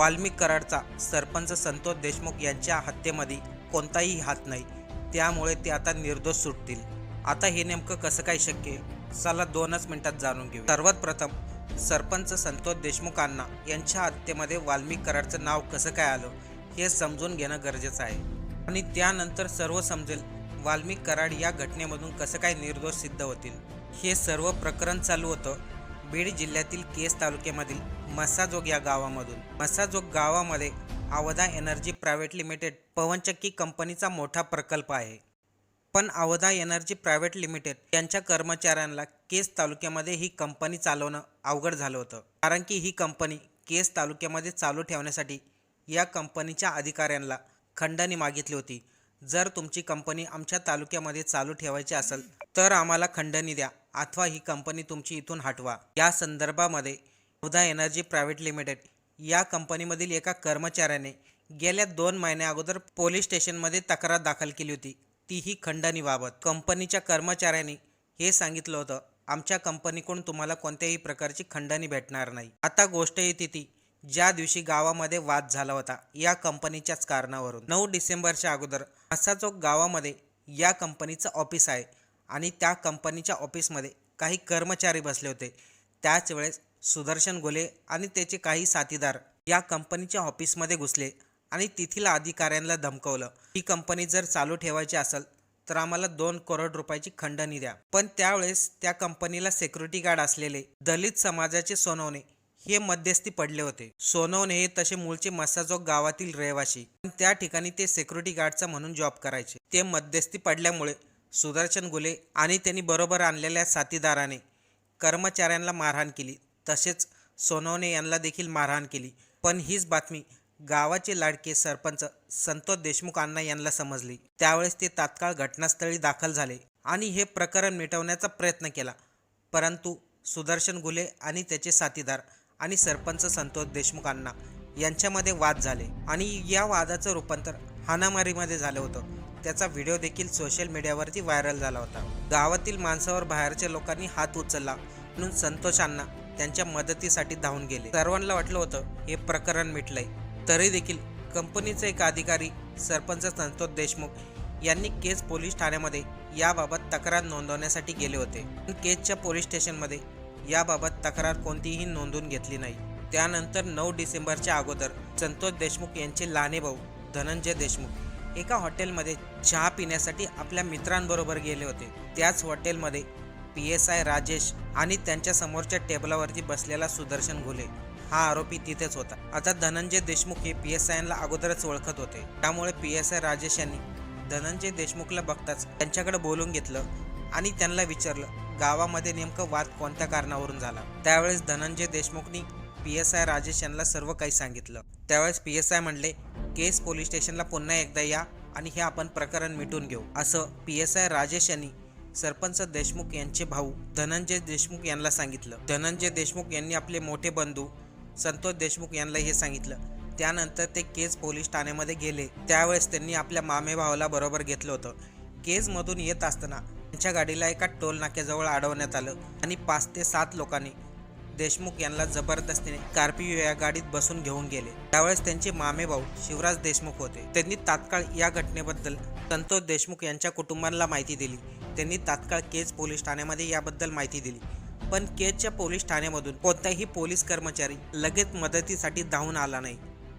वाल्मिक कराडचा सरपंच संतोष देशमुख यांच्या हत्येमध्ये कोणताही हात नाही. त्यामुळे ते आता निर्दोष सुटतील. आता हे नेमकं कसं काय शक्य चला दोनच मिनिटात जाणून घेऊ सर्वात प्रथम सरपंच संतोष देशमुखांना यांच्या हत्येमध्ये वाल्मिक कराडचं नाव कसं काय आलं हे समजून घेणं गरजेचं आहे. आणि त्यानंतर सर्व समजेल वाल्मिक कराड या घटनेमधून कसं काय निर्दोष सिद्ध होतील. हे सर्व प्रकरण चालू होतं बीड जिल्ह्यातील केस तालुक्यामधील मसाजोग या गावामधून. मसाजोग गावामध्ये आवधा एनर्जी प्रायव्हेट लिमिटेड पवनचक्की कंपनीचा मोठा प्रकल्प आहे. पण अवधा एनर्जी प्रायव्हेट लिमिटेड यांच्या कर्मचाऱ्यांना केस तालुक्यामध्ये ही कंपनी चालवणं अवघड झालं होतं. कारण की ही कंपनी केस तालुक्यामध्ये चालू ठेवण्यासाठी या कंपनीच्या अधिकाऱ्यांना खंडणी मागितली होती. जर तुमची कंपनी आमच्या तालुक्यामध्ये चालू ठेवायची असेल तर आम्हाला खंडणी द्या अथवा ही कंपनी तुमची इथून हटवा. या संदर्भामध्ये उदा एनर्जी प्रायव्हेट लिमिटेड या कंपनीमधील एका कर्मचाऱ्याने गेल्या दोन महिन्या अगोदर पोलीस स्टेशनमध्ये तक्रार दाखल केली होती. तीही खंडणीबाबत कंपनीच्या कर्मचाऱ्यांनी हे सांगितलं होतं आमच्या कंपनीकडून तुम्हाला कोणत्याही प्रकारची खंडणी भेटणार नाही. आता गोष्ट येते ती ज्या दिवशी गावामध्ये वाद झाला होता या कंपनीच्याच कारणावरून. नऊ डिसेंबरच्या अगोदर असाचोक गावामध्ये या कंपनीचं ऑफिस आहे आणि त्या कंपनीच्या ऑफिसमध्ये काही कर्मचारी बसले होते. त्याच वेळेस सुदर्शन गोले आणि त्याचे काही साथीदार या कंपनीच्या ऑफिसमध्ये घुसले आणि तेथील अधिकाऱ्यांना धमकवलं ही कंपनी जर चालू ठेवायची असेल तर आम्हाला दोन करोड रुपयाची खंडणी द्या. पण त्यावेळेस त्या कंपनीला सेक्युरिटी गार्ड असलेले दलित समाजाचे सोनवणे हे मध्यस्थी पडले होते. सोनवणे हे तसे मूळचे मसाजोग गावातील रहिवासी. पण त्या ठिकाणी ते सिक्युरिटी गार्डचा म्हणून जॉब करायचे. ते मध्यस्थी पडल्यामुळे सुदर्शन गुले आणि त्यांनी बरोबर आणलेल्या साथीदाराने कर्मचाऱ्यांना मारहाण केली. तसेच सोनवणे यांना देखील मारहाण केली. पण हीच बातमी गावाचे लाडके सरपंच संतोष देशमुख यांना समजली. त्यावेळेस ते तात्काळ घटनास्थळी दाखल झाले आणि हे प्रकरण मिटवण्याचा प्रयत्न केला. परंतु सुदर्शन गुले आणि त्याचे साथीदार आणि सरपंच संतोष देशमुख अण्णा यांच्यामध्ये वाद झाले. आणि या वादाचं रूपांतर हाणामारीमध्ये झालं होतं. त्याचा व्हिडिओ देखील सोशल मीडियावरती व्हायरल झाला होता. गावातील माणसावर बाहेरच्या लोकांनी हात उचलला म्हणून संतोषांना त्यांच्या मदतीसाठी धावून गेले. सर्वांना वाटलं होतं हे प्रकरण मिटलंय. तरी देखील कंपनीचे एक अधिकारी सरपंच संतोष देशमुख यांनी केस पोलीस ठाण्यामध्ये याबाबत तक्रार नोंदवण्यासाठी गेले होते. केसच्या पोलीस स्टेशनमध्ये याबाबत तक्रार कोणतीही नोंदून घेतली नाही. त्यानंतर नऊ डिसेंबरच्या अगोदर संतोष देशमुख यांचे लहाने भाऊ धनंजय देशमुख एका हॉटेलमध्ये चहा पिण्यासाठी आपल्या मित्रांबरोबर गेले होते. त्याच हॉटेलमध्ये पी एस आय राजेश आणि त्यांच्या समोरच्या टेबलावरती बसलेला सुदर्शन घुले हा आरोपी तिथेच होता. आता धनंजय देशमुख हे पी एस आयला अगोदरच ओळखत होते. त्यामुळे पी एस आय राजेश यांनी धनंजय देशमुखला बघताच त्यांच्याकडे बोलून घेतलं आणि त्यांना विचारलं गावामध्ये नेमकं वाद कोणत्या कारणावरून झाला? त्यावेळेस धनंजय देशमुखनी पी एस आय राजेश यांना सर्व काही सांगितलं. त्यावेळेस पी एस आय म्हणले केस पोलीस स्टेशनला पुन्हा एकदा या आणि हे आपण प्रकरण मिटून घेऊ. असं पी एस आय राजेश यांनी सरपंच देशमुख यांचे भाऊ धनंजय देशमुख यांना सांगितलं. धनंजय देशमुख यांनी आपले मोठे बंधू संतोष देशमुख यांना हे सांगितलं. त्यानंतर ते केज पोलीस ठाण्यामध्ये गेले. त्यावेळेस त्यांनी आपल्या मामे भावाला बरोबर घेतलं होतं. केजमधून येत असताना त्यांच्या गाडीला एका टोल नाक्याजवळ अडवण्यात आलं आणि पाच ते सात लोकांनी देशमुख यांना जबरदस्तीने कार्पिओ या गाडीत बसून घेऊन गेले. त्यावेळेस त्यांचे मामे भाऊ शिवराज देशमुख होते. त्यांनी तात्काळ या घटनेबद्दल संतोष देशमुख यांच्या कुटुंबांना माहिती दिली. त्यांनी तात्काळ केज पोलीस ठाण्यामध्ये याबद्दल माहिती दिली. पण केजच्या पोलीस ठाण्यामधून कोणताही पोलीस कर्मचारी लगेच मदतीसाठी धावून आला नाही.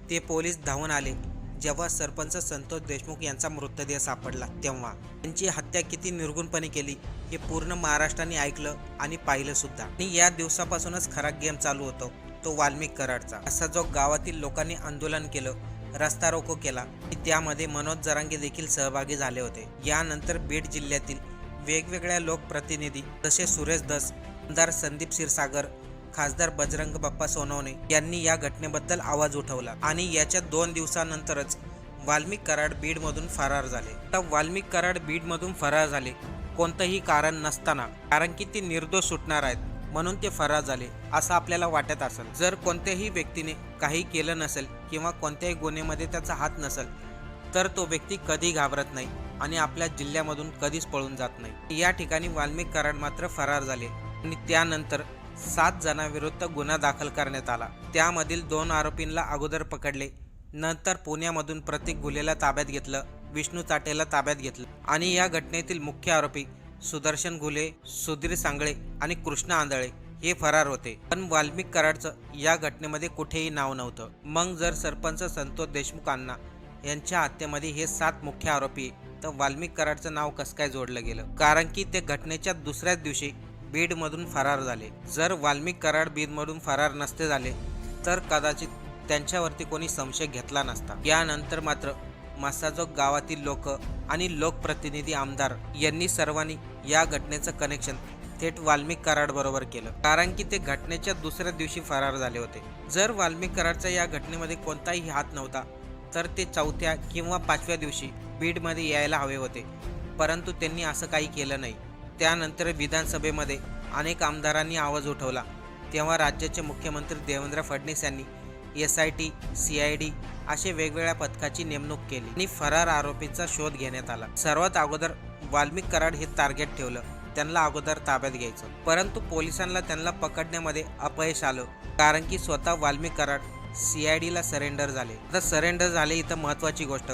ते पोलीस धावून आले. जेव्हा सरपंच संतोष देशमुख यांचा मृतदेह सापडला तेव्हा त्यांची हत्या किती निर्गुणपणे केली हे पूर्ण महाराष्ट्राने ऐकलं आणि पाहिलं सुद्धा. आणि या दिवसापासूनच खरा गेम चालू होतो तो वाल्मिक कराडचा. असा जो गावातील लोकांनी आंदोलन केलं रस्ता रोको केला त्यामध्ये मनोज जरांगे देखील सहभागी झाले होते. यानंतर बीड जिल्ह्यातील वेगवेगळ्या लोकप्रतिनिधी जसे सुरेश दस आमदार संदीप क्षीरसागर खासदार बजरंग बाप्पा सोनवणे यांनी या घटनेबद्दल आवाज उठवला आणि याच्या दोन दिवसानंतरच वाल्मिक कराड बीडमधून फरार झाले. आता वाल्मिक कराड बीडमधून फरार झाले कोणतंही कारण नसताना कारण की ते निर्दोष सुटणार आहेत म्हणून ते फरार झाले असं आपल्याला वाटत असेल. जर कोणत्याही व्यक्तीने काही केलं नसेल किंवा कोणत्याही गुन्ह्यामध्ये त्याचा हात नसेल तर तो व्यक्ती कधी घाबरत नाही आणि आपल्या जिल्ह्यामधून कधीच पळून जात नाही. या ठिकाणी वाल्मिक कराड मात्र फरार झाले आणि त्यानंतर सात जणांविरुद्ध गुन्हा दाखल करण्यात आला. त्यामधील दोन आरोपींना अगोदर पकडले. नंतर पुण्यामधून प्रतीक गुलेला ताब्यात घेतलं विष्णू चाटेला ताब्यात घेतलं आणि या घटनेतील मुख्य आरोपी सुदर्शन गुले सुधीर सांगळे आणि कृष्ण आंधळे हे फरार होते. पण वाल्मिक कराडचं या घटनेमध्ये कुठेही नाव नव्हतं. मग जर सरपंच संतोष देशमुखांना यांच्या हत्येमध्ये हे सात मुख्य आरोपी आहे, तर वाल्मिक कराडचं नाव कसं काय जोडलं गेलं? कारण की ते घटनेच्या दुसऱ्याच दिवशी बीडमधून फरार झाले. जर वाल्मिक कराड बीडमधून फरार नसते झाले तर कदाचित त्यांच्यावरती कोणी संशय घेतला नसता. यानंतर मात्र मासाजोग गावातील लोक आणि लोकप्रतिनिधी आमदार यांनी सर्वांनी या घटनेचं कनेक्शन थेट वाल्मिक कराड बरोबर केलं. कारण की ते घटनेच्या दुसऱ्या दिवशी फरार झाले होते. जर वाल्मिक कराडचा या घटनेमध्ये कोणताही हात नव्हता तर ते चौथ्या किंवा पाचव्या दिवशी बीडमध्ये यायला हवे होते. परंतु त्यांनी असं काही केलं नाही. त्यानंतर विधानसभेमध्ये अनेक आमदारांनी आवाज उठवला. तेव्हा राज्याचे मुख्यमंत्री देवेंद्र फडणवीस यांनी S I T C I D असे वेगवेगळ्या पथकाची नेमणूक केली आणि फरार आरोपीचा शोध घेण्यात आला. सर्वात अगोदर वाल्मिक कराड हे टार्गेट ठेवलं. त्यांना अगोदर ताब्यात घ्यायचं. परंतु पोलिसांना त्यांना पकडण्यामध्ये अपयश आलं. कारण की स्वतः वाल्मिक कराड सी आय डीला सरेंडर झाले. आता सरेंडर झाले इथं महत्त्वाची गोष्ट.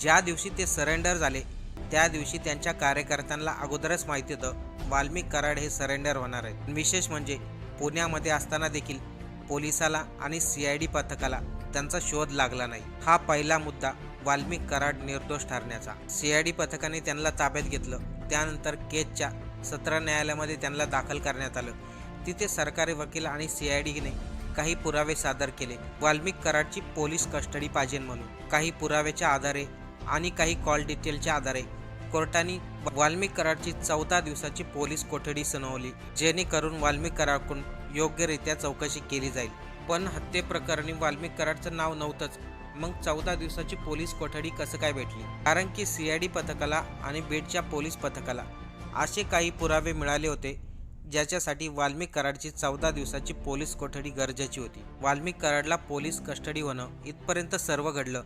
ज्या दिवशी ते सरेंडर झाले त्या दिवशी त्यांच्या कार्यकर्त्यांना अगोदरच माहिती होतं वाल्मिक कराड हे सरेंडर होणार आहेत. विशेष म्हणजे पुण्यामध्ये असताना देखील पोलिसाला आणि सी आय डी पथकाला त्यांचा शोध लागला नाही. हा पहिला मुद्दा वाल्मिक कराड निर्दोष ठरण्याचा. सी आय डी पथकाने त्यांना ताब्यात घेतलं. त्यानंतर केजच्या सत्र न्यायालयामध्ये त्यांना दाखल करण्यात आलं. तिथे सरकारी वकील आणि सी आय डीने काही पुरावे सादर केले. वाल्मिक कराडची पोलीस कस्टडी पाहिजे म्हणून. काही पुराव्याच्या आधारे आणि काही कॉल डिटेलच्या आधारे. कोर्टाने वाल्मिक कराडची चौदा दिवसाची पोलीस कोठडी सुनावली जेणेकरून वाल्मिक कराडकडून योग्यरित्या चौकशी केली जाईल. पण हत्येप्रकरणी वाल्मिक कराडचं नाव नव्हतंच. मग चौदा दिवसाची पोलीस कोठडी कसं काय भेटली? कारण की सीआयडी पथकाला आणि बीडच्या पोलीस पथकाला असे काही पुरावे मिळाले होते ज्याच्यासाठी वाल्मिक कराडची चौदा दिवसाची पोलीस कोठडी गरजेची होती. वाल्मिक कराडला पोलीस कस्टडी होणं इथपर्यंत सर्व घडलं.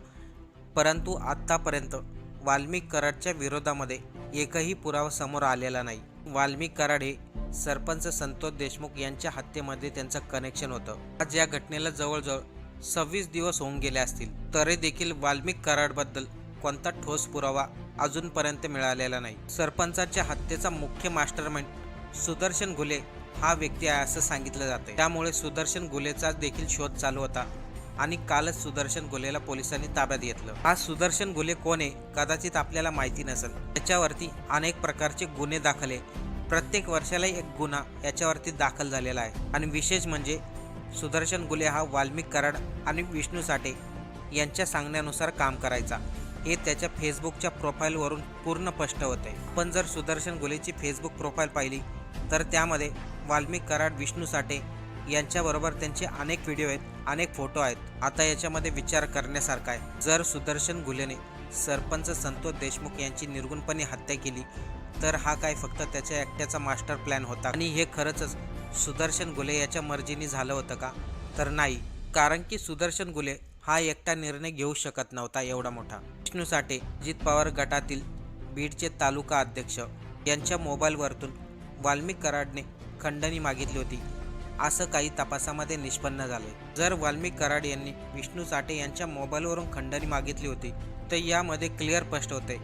परंतु आत्तापर्यंत वाल्मिक कराडच्या विरोधामध्ये एकही पुरावा समोर आलेला नाही. वाल्मिक कराड हे सरपंच संतोष देशमुख यांच्या हत्येमध्ये त्यांचं कनेक्शन होतं. आज या घटनेला जवळजवळ सव्वीस दिवस होऊन गेले असतील तरी देखील वाल्मिक कराडबद्दल कोणता ठोस पुरावा अजूनपर्यंत मिळालेला नाही. सरपंचाच्या हत्येचा मुख्य मास्टरमाइंड सुदर्शन घुले हा व्यक्ती आहे असं सांगितलं जातं त्यामुळे सुदर्शन घुलेचा देखील शोध चालू होता. आणि कालच सुदर्शन घुलेला पोलिसांनी ताब्यात घेतलं. हा सुदर्शन घुले कोण आहे कदाचित आपल्याला माहिती नसेल. त्याच्यावरती अनेक प्रकारचे गुन्हे दाखल. आहे प्रत्येक वर्षाला एक गुन्हा याच्यावरती दाखल झालेला आहे. आणि विशेष म्हणजे सुदर्शन गुले हा वाल्मिक कराड आणि विष्णू साठे यांच्या सांगण्यानुसार काम करायचा. हे त्याच्या फेसबुकच्या प्रोफाईलवरून पूर्ण स्पष्ट होते. पण जर सुदर्शन गुलेची फेसबुक प्रोफाईल पाहिली तर त्यामध्ये वाल्मिक कराड विष्णू साठे यांच्याबरोबर त्यांचे अनेक व्हिडिओ आहेत अनेक फोटो आहेत. आता याच्यामध्ये विचार करण्यासारखा आहे. जर सुदर्शन गुलेने सरपंच संतोष देशमुख यांची निर्गुणपणे हत्या केली तर हा काय फक्त त्याच्या एकट्याचा मास्टर प्लॅन होता? आणि हे खरंच सुदर्शन गुले याच्या मर्जीने झालं होतं का? तर नाही. कारण की सुदर्शन गुले हा एकटा निर्णय घेऊ शकत नव्हता एवढा मोठा. विष्णू साठे जित पवार गटातील बीडचे तालुका अध्यक्ष यांच्या मोबाईलवरतून वाल्मिक कराडने खंडणी मागितली होती. असं काही तपासामध्ये निष्पन्न झाले जर वाल्मिक कराड यांनी विष्णू साठे यांच्या मोबाईलवरून खंडणी मागितली होती तर यामध्ये क्लिअर स्पष्ट होते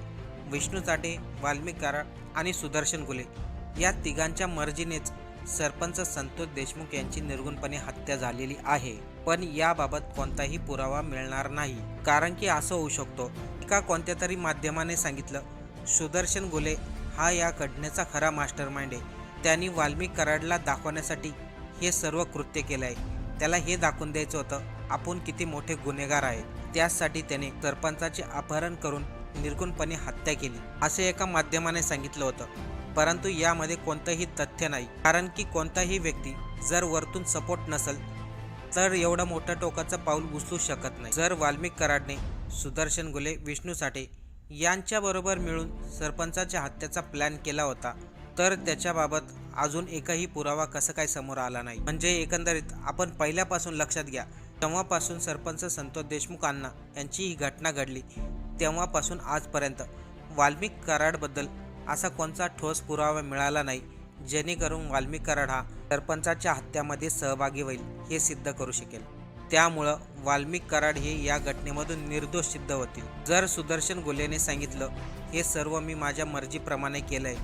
विष्णू साठे वाल्मिक कराड आणि सुदर्शन गुले या तिघांच्या मर्जीनेच सरपंच संतोष देशमुख यांची निर्गुणपणे हत्या झालेली आहे. पण याबाबत कोणताही पुरावा मिळणार नाही. कारण की असं होऊ शकतो एका कोणत्या तरी माध्यमाने सांगितलं सुदर्शन गुले हा या घटनेचा खरा मास्टर माइंड आहे. त्यांनी वाल्मिक कराडला दाखवण्यासाठी हे सर्व कृत्य केलं आहे त्याला हे दाखवून द्यायचं होतं आपण किती मोठे गुन्हेगार आहेत. त्यासाठी त्याने सरपंचाचे अपहरण करून निर्गुणपणे हत्या केली असे एका माध्यमाने सांगितलं होतं. परंतु यामध्ये कोणतंही तथ्य नाही कारण की कोणताही व्यक्ती जर वरतून सपोर्ट नसेल तर एवढं मोठं टोकाचं पाऊल उचलू शकत नाही. जर वाल्मिक कराडने सुदर्शन गुले विष्णू साठे यांच्याबरोबर मिळून सरपंचाच्या हत्येचा प्लॅन केला होता तर त्याच्याबाबत अजून एकही पुरावा कसं काय समोर आला नाही? म्हणजे एकंदरीत आपण पहिल्यापासून लक्षात घ्या तेव्हापासून सरपंच संतोष देशमुख यांची ही घटना घडली तेव्हापासून आजपर्यंत. वाल्मिक कराडबद्दल असा कोणता ठोस पुरावा मिळाला नाही जेणेकरून वाल्मिक कराड हा सरपंचाच्या हत्यामध्ये सहभागी होईल हे सिद्ध करू शकेल. त्यामुळं वाल्मिक कराड हे या घटनेमधून निर्दोष सिद्ध होतील. जर सुदर्शन गुलेने सांगितलं हे सर्व मी माझ्या मर्जीप्रमाणे केलंय.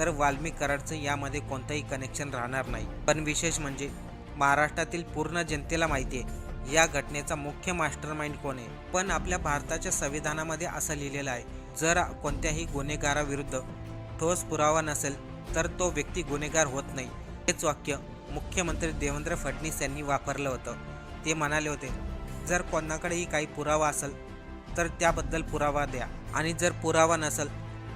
तर वाल्मिक कराडचं यामध्ये कोणतंही कनेक्शन राहणार नाही. पण विशेष म्हणजे महाराष्ट्रातील पूर्ण जनतेला माहिती आहे या घटनेचा मुख्य मास्टर माइंड कोण आहे? पण आपल्या भारताच्या संविधानामध्ये असं लिहिलेलं आहे जर कोणत्याही गुन्हेगाराविरुद्ध ठोस पुरावा नसेल तर तो व्यक्ती गुन्हेगार होत नाही. हेच वाक्य मुख्यमंत्री देवेंद्र फडणवीस यांनी वापरलं होतं. ते म्हणाले होते जर कोणाकडेही काही पुरावा असेल तर त्याबद्दल पुरावा द्या. आणि जर पुरावा नसेल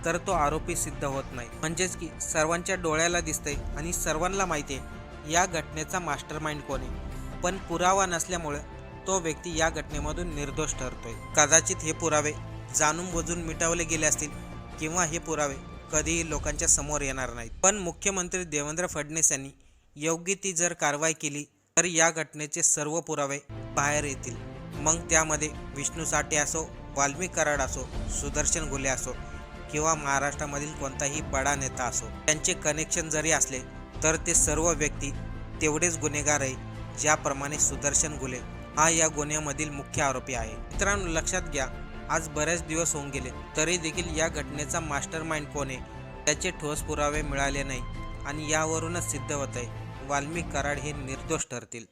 तर तो आरोपी सिद्ध होत नाही. म्हणजेच की सर्वांच्या डोळ्याला दिसतंय आणि सर्वांना माहिती आहे या घटनेचा मास्टर माइंड कोण आहे? पण पुरावा नसल्यामुळे तो व्यक्ती या घटनेमधून निर्दोष ठरतोय. कदाचित हे पुरावे जाणून बुजून मिटवले गेले असतील किंवा हे पुरावे कधीही लोकांच्या समोर येणार नाहीत. पण मुख्यमंत्री देवेंद्र फडणवीस यांनी योग्य ती जर कारवाई केली तर या घटनेचे सर्व पुरावे बाहेर येतील. मग त्यामध्ये विष्णू साठे असो वाल्मिक कराड असो सुदर्शन घुले असो किंवा महाराष्ट्रामधील कोणताही बडा नेता असो त्यांचे कनेक्शन जरी असले तर ते सर्व व्यक्ती तेवढेच गुन्हेगार आहे ज्याप्रमाणे सुदर्शन गुले हा या गुन्ह्यामधील मुख्य आरोपी आहे. मित्रांनो लक्षात घ्या आज बरेच दिवस होऊन गेले तरी देखील या घटनेचा मास्टर माइंड कोण आहे त्याचे ठोस पुरावे मिळाले नाही आणि यावरूनच सिद्ध होत आहे वाल्मिक कराड हे निर्दोष ठरतील.